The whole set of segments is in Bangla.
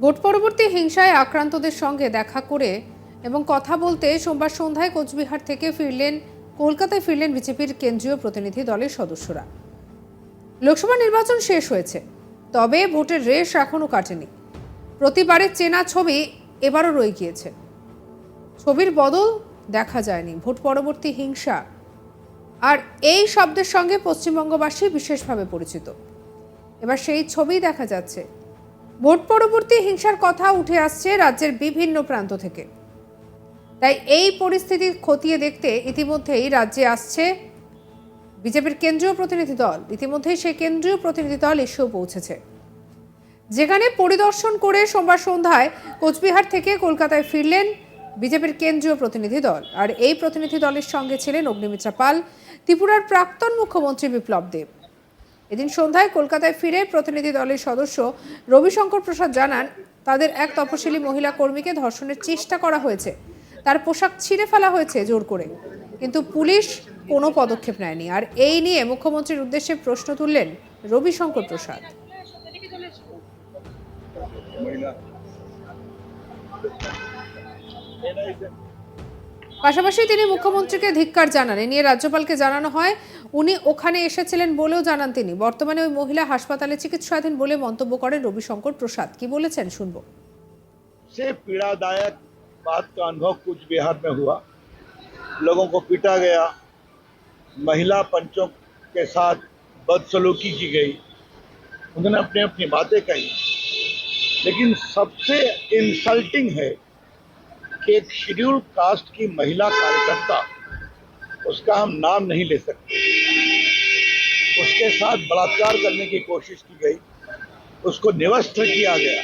ভোট পরবর্তী হিংসায় আক্রান্তদের সঙ্গে দেখা করে এবং কথা বলতে সোমবার সন্ধ্যায় কোচবিহার থেকে ফিরলেন, কলকাতায় ফিরলেন বিজেপির কেন্দ্রীয় প্রতিনিধি দলের সদস্যরা। লোকসভা নির্বাচন শেষ হয়েছে, তবে ভোটের রেশ এখনও কাটেনি। প্রতিবারের চেনা ছবি এবারও রয়ে গিয়েছে। ছবির বদল দেখা যায়নি, ভোট পরবর্তী হিংসা। আর এই শব্দের সঙ্গে পশ্চিমবঙ্গবাসী বিশেষভাবে পরিচিত। এবার সেই ছবি দেখা যাচ্ছে। ভোট পরবর্তী হিংসার কথা উঠে আসছে রাজ্যের বিভিন্ন প্রান্ত থেকে। তাই এই পরিস্থিতি খতিয়ে দেখতে ইতিমধ্যেই রাজ্যে আসছে বিজেপির কেন্দ্রীয় প্রতিনিধি দল। ইতিমধ্যেই সেই কেন্দ্রীয় প্রতিনিধি দল এসেও পৌঁছেছে। যেখানে পরিদর্শন করে সোমবার সন্ধ্যায় কোচবিহার থেকে কলকাতায় ফিরলেন বিজেপির কেন্দ্রীয় প্রতিনিধি দল। আর এই প্রতিনিধি দলের সঙ্গে ছিলেন অগ্নিমিত্রা পাল, ত্রিপুরার প্রাক্তন মুখ্যমন্ত্রী বিপ্লব দেব। এদিন সন্ধ্যায় কলকাতায় ফিরে প্রতিনিধি দলের সদস্য রবিশঙ্কর প্রসাদ জানান, তাদের এক তপশিলি মহিলা কর্মীকে ধর্ষণের চেষ্টা করা হয়েছে। তার পোশাক ছিঁড়ে ফেলা হয়েছে জোর করে। কিন্তু পুলিশ কোনো পদক্ষেপ নেয়নি। আর এই নিয়ে মুখ্যমন্ত্রীর উদ্দেশ্যে প্রশ্ন তুললেন রবিশঙ্কর প্রসাদ। পাশাপাশি তিনি মুখ্যমন্ত্রীকে ধিক্কার জানান। এ নিয়ে রাজ্যপালকে জানানো হয় উনি ওখানে এসেছিলেন বলেও জানান তিনি বর্তমানে ওই মহিলা হাসপাতালে চিকিৎসাধীন বলে মন্তব্য করেন রবিশঙ্কর প্রসাদ কি বলেছেন শুনবো से पीड़ादायक बात का अनुभव कुछ बिहार में हुआ लोगों को पीटा गया महिला पंचों के साथ बदसलूकी की गई उन्होंने अपनी अपनी बातें कही लेकिन सबसे इंसल्टिंग है कि एक शेड्यूल कास्ट की महिला कार्यकर्ता उसका हम नाम नहीं ले सकते उसके साथ बलात्कार करने की कोशिश की गई उसको निवस्त्र किया गया।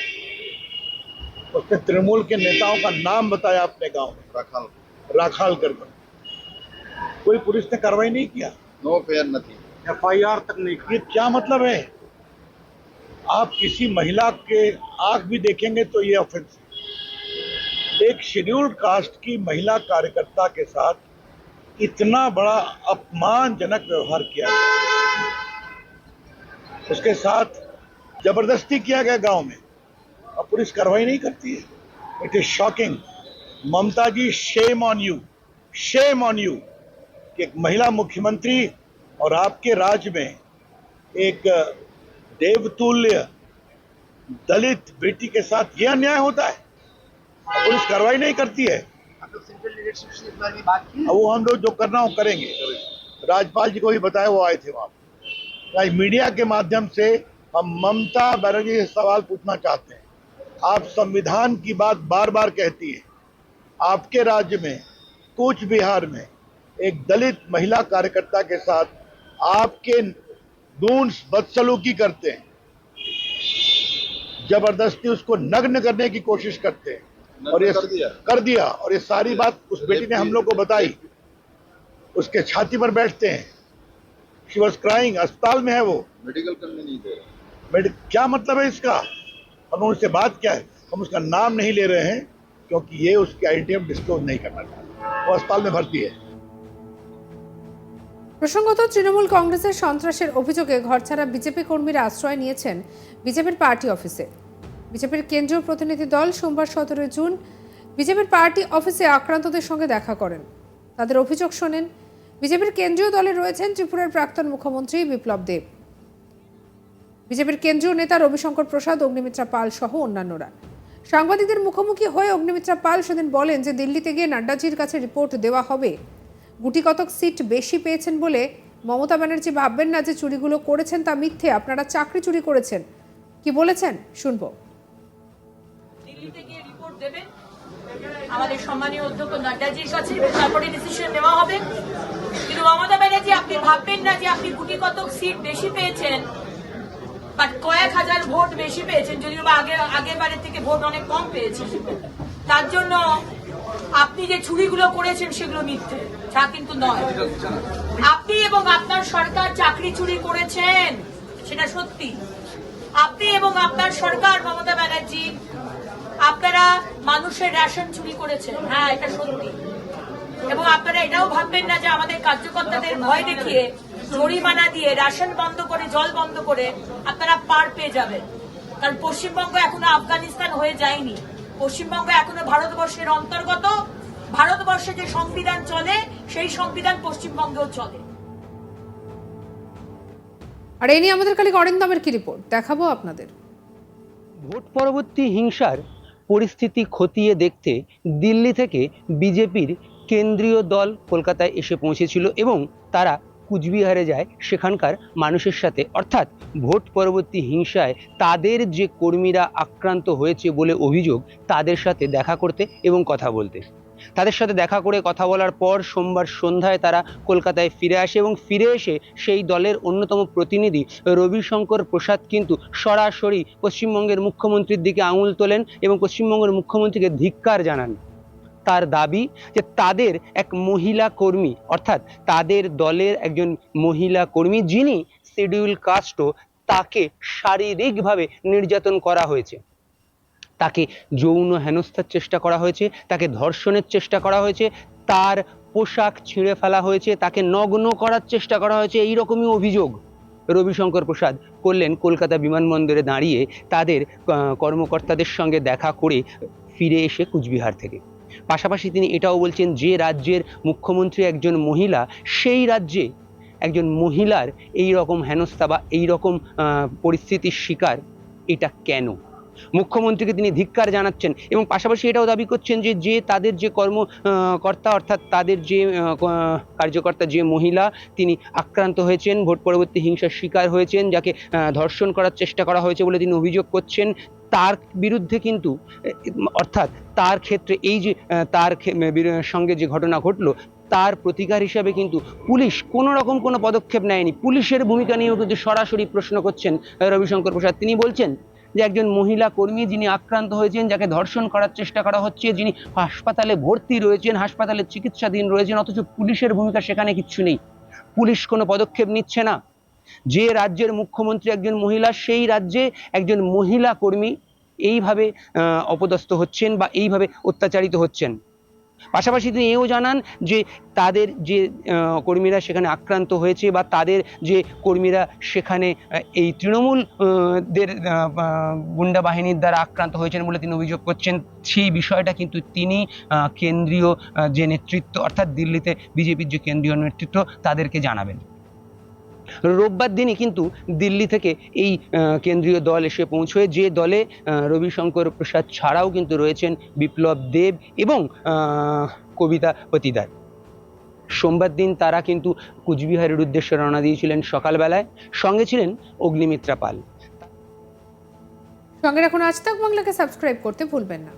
उसने तृणमूल के नेताओं का नाम बताया अपने गाँव में। राखाल। राखाल कर कोई पुलिस ने कार्रवाई नहीं किया? नो फेयर નથી एफ़ आई आर तक नहीं। ये क्या मतलब है? आप किसी महिला के आँख भी देखेंगे तो ये ऑफेंस एक शेड्यूल्ड कास्ट की महिला कार्यकर्ता के साथ इतना बड़ा अपमानजनक व्यवहार किया गया। उसके साथ ज़बरदस्ती किया गया गाँव में। और पुलिस कार्रवाई नहीं करती है। It is shocking Mamata ji shame on you shame on you कि एक महिला मुख्यमंत्री और आपके राज्य में एक देवतुल्य दलित बेटी के साथ यह अन्याय होता है। पुलिस कार्रवाई नहीं करती है। वो हम लोग जो करना हो करेंगे। राजपाल जी को भी बताया, वो आए थे वहाँ। मीडिया के माध्यम से हम ममता बनर्जी से सवाल पूछना चाहते हैं। आप संविधान की बात बार बार कहती है। आपके राज्य में कूच बिहार में एक दलित महिला कार्यकर्ता के साथ आपके दूंस बदसलूकी करते हैं। ज़बरदस्ती उसको नग्न करने की कोशिश करते हैं। और ये कर दिया। कर दिया। और ये सारी बात उस बेटी ने हम लोग को बताई। उसके छाती पर बैठते हैं। शी वॉज क्राइंग अस्पताल में है वो मेडिकल करने नहीं दे रहा मेड क्या मतलब है इसका हम उससे बात क्या है हम उसका नाम नहीं ले रहे हैं क्योंकि ये उसकी आइडेंटिटी हम डिस्क्लोज नहीं करना चाहते वो अस्पताल में भर्ती है প্রসঙ্গত তৃণমূল কংগ্রেসের সন্ত্রাসের অভিযোগে ঘরছাড়া বিজেপি কর্মীরা আশ্রয় নিয়েছেন বিজেপির পার্টি অফিসে বিজেপির কেন্দ্রীয় প্রতিনিধি দল সোমবার সতেরোই জুন বিজেপির পার্টি অফিসে আক্রান্তদের সঙ্গে দেখা করেন তাদের অভিযোগ শোনেন বিজেপির কেন্দ্রীয় দলে রয়েছেন ত্রিপুরার প্রাক্তন মুখ্যমন্ত্রী বিপ্লব দেব। বিজেপির কেন্দ্রীয় নেতা রবিশঙ্কর প্রসাদ, অগ্নিমিত্রা পাল সহ অন্যান্যরা। সাংবাদিকদের মুখোমুখি হয়ে অগ্নিমিত্রা পাল সেদিন বলেন যে দিল্লিতে গিয়ে নাড্ডাজির কাছে রিপোর্ট দেওয়া হবে। গুটি কতক সিট বেশি পেয়েছেন বলে মমতা ব্যানার্জি ভাববেন না যে চুরিগুলো করেছেন তা মিথ্যে, আপনারা চাকরি চুরি করেছেন। কি বলেছেন? শুনব। আমাদের সম্মানীয় অধ্যক্ষ নাড্ডাজির কাছে, তারপরে ডিসিশন নেওয়া হবে। কিন্তু মমতা ব্যানার্জি, আপনি ভাববেন না যে আপনি গুটি কতক সিট বেশি পেয়েছেন বা কয়েক হাজার ভোট বেশি পেয়েছেন, যদিও বা আগে, আগের বারের থেকে ভোট অনেক কম পেয়েছেন। তার জন্য আপনি যে চুরিগুলো করেছেন, সেগুলো মিথ্যে, তা কিন্তু নয়। আপনি এবং আপনার সরকার চাকরি চুরি করেছেন, সেটা সত্যি। আপনি এবং আপনার সরকার, মমতা ব্যানার্জি, আপনারা মানুষের রেশন চুরি করেছেন। হ্যাঁ এটা সত্যি। এবং আপনারা এটাও ভাববেন না যে আমাদের কার্যকর্তাদের ভয় দেখিয়ে জরিমানা দিয়ে রেশন বন্ধ করে জল বন্ধ করে আপনারা পার পেয়ে যাবেন। কারণ পশ্চিমবঙ্গ এখনও আফগানিস্তান হয়ে যায়নি। পশ্চিমবঙ্গ এখনও ভারতবর্ষের অন্তর্গত। ভারতবর্ষে যে সংবিধান চলে সেই সংবিধান পশ্চিমবঙ্গেও চলে। আর এই নিয়ে আমাদের কালিক অরিন্দমের কি রিপোর্ট দেখাবো আপনাদের। ভোট পরবর্তী হিংসার পরিস্থিতি খতিয়ে দেখতে দিল্লি থেকে বিজেপির কেন্দ্রীয় দল কলকাতায় এসে পৌঁছেছিল এবং তারা কুচবিহারে যায়। সেখানকার মানুষের সাথে, অর্থাৎ ভোট পরবর্তী হিংসায় তাদের যে কর্মীরা আক্রান্ত হয়েছে বলে অভিযোগ, তাদের সাথে দেখা করতে এবং কথা বলতে। তাদের সাথে দেখা করে কথা বলার পর সোমবার সন্ধ্যায় তারা কলকাতায় ফিরে আসে এবং ফিরে এসে সেই দলের অন্যতম প্রতিনিধি রবিশঙ্কর প্রসাদ কিন্তু সরাসরি পশ্চিমবঙ্গের মুখ্যমন্ত্রীর দিকে আঙুল তোলেন এবং পশ্চিমবঙ্গের মুখ্যমন্ত্রীকে ধিক্কার জানান। তার দাবি যে তাদের এক মহিলা কর্মী, অর্থাৎ তাদের দলের একজন মহিলা কর্মী যিনি শিডিউল কাস্টও তাকে শারীরিকভাবে নির্যাতন করা হয়েছে। তাকে যৌন হেনস্থার চেষ্টা করা হয়েছে, তাকে ধর্ষণের চেষ্টা করা হয়েছে, তার পোশাক ছিঁড়ে ফেলা হয়েছে, তাকে নগ্ন করার চেষ্টা করা হয়েছে এই রকমই অভিযোগ রবিশঙ্কর প্রসাদ করলেন কলকাতা বিমানবন্দরে দাঁড়িয়ে তাদের কর্মকর্তাদের সঙ্গে দেখা করে ফিরে এসে কুচবিহার থেকে। পাশাপাশি তিনি এটাও বলছেন যে রাজ্যের মুখ্যমন্ত্রী একজন মহিলা সেই রাজ্যে একজন মহিলার এই রকম হেনস্থা বা এই রকম পরিস্থিতির শিকার এটা কেন? মুখ্যমন্ত্রীকে তিনি ধিক্কার জানাচ্ছেন এবং পাশাপাশি এটাও দাবি করছেন যে যে তাদের যে কর্ম আহ, কর্তা অর্থাৎ তাদের যে কার্যকর্তা যে মহিলা তিনি আক্রান্ত হয়েছেন ভোট পরবর্তী হিংসার শিকার হয়েছেন যাকে ধর্ষণ করার চেষ্টা করা হয়েছে বলে তিনি অভিযোগ করছেন। তার বিরুদ্ধে কিন্তু, অর্থাৎ তার ক্ষেত্রে এই যে তার সঙ্গে যে ঘটনা ঘটলো, তার প্রতিকার হিসাবে কিন্তু পুলিশ কোনো রকম কোনো পদক্ষেপ নেয়নি। পুলিশের ভূমিকা নিয়েও কিন্তু সরাসরি প্রশ্ন করছেন রবিশঙ্কর প্রসাদ, তিনি বলছেন যে একজন মহিলা কর্মী যিনি আক্রান্ত হয়েছেন, যাকে ধর্ষণ করার চেষ্টা করা হচ্ছে, যিনি হাসপাতালে ভর্তি রয়েছেন, হাসপাতালে চিকিৎসাধীন রয়েছেন, অথচ পুলিশের ভূমিকা সেখানে কিচ্ছু নেই। পুলিশ কোনো পদক্ষেপ নিচ্ছে না। যে রাজ্যের মুখ্যমন্ত্রী একজন মহিলা সেই রাজ্যে একজন মহিলা কর্মী এইভাবে অপদস্থ হচ্ছেন বা এইভাবে অত্যাচারিত হচ্ছেন। পাশাপাশি তিনি এও জানান যে তাদের যে কর্মীরা সেখানে আক্রান্ত হয়েছে বা তাদের যে কর্মীরা সেখানে এই তৃণমূল দের আহ, আহ, গুন্ডা বাহিনীর দ্বারা আক্রান্ত হয়েছেন বলে তিনি অভিযোগ করছেন। সেই বিষয়টা কিন্তু তিনি কেন্দ্রীয় যে নেতৃত্ব অর্থাৎ দিল্লিতে বিজেপির যে কেন্দ্রীয় নেতৃত্ব তাদেরকে জানাবেন। রোববার দিনই কিন্তু দিল্লি থেকে এই কেন্দ্রীয় দল এসে পৌঁছয়। যে দলে রবিশঙ্কর প্রসাদ ছাড়াও কিন্তু রয়েছেন বিপ্লব দেব এবং কবিতা পতিদার। সোমবার দিন তারা কিন্তু কুচবিহারের উদ্দেশ্যে রওনা দিয়েছিলেন সকালবেলায়। সঙ্গে ছিলেন অগ্নিমিত্রা পাল। সঙ্গে রাখুন আজ তাক বাংলাকে সাবস্ক্রাইব করতে ভুলবেন না।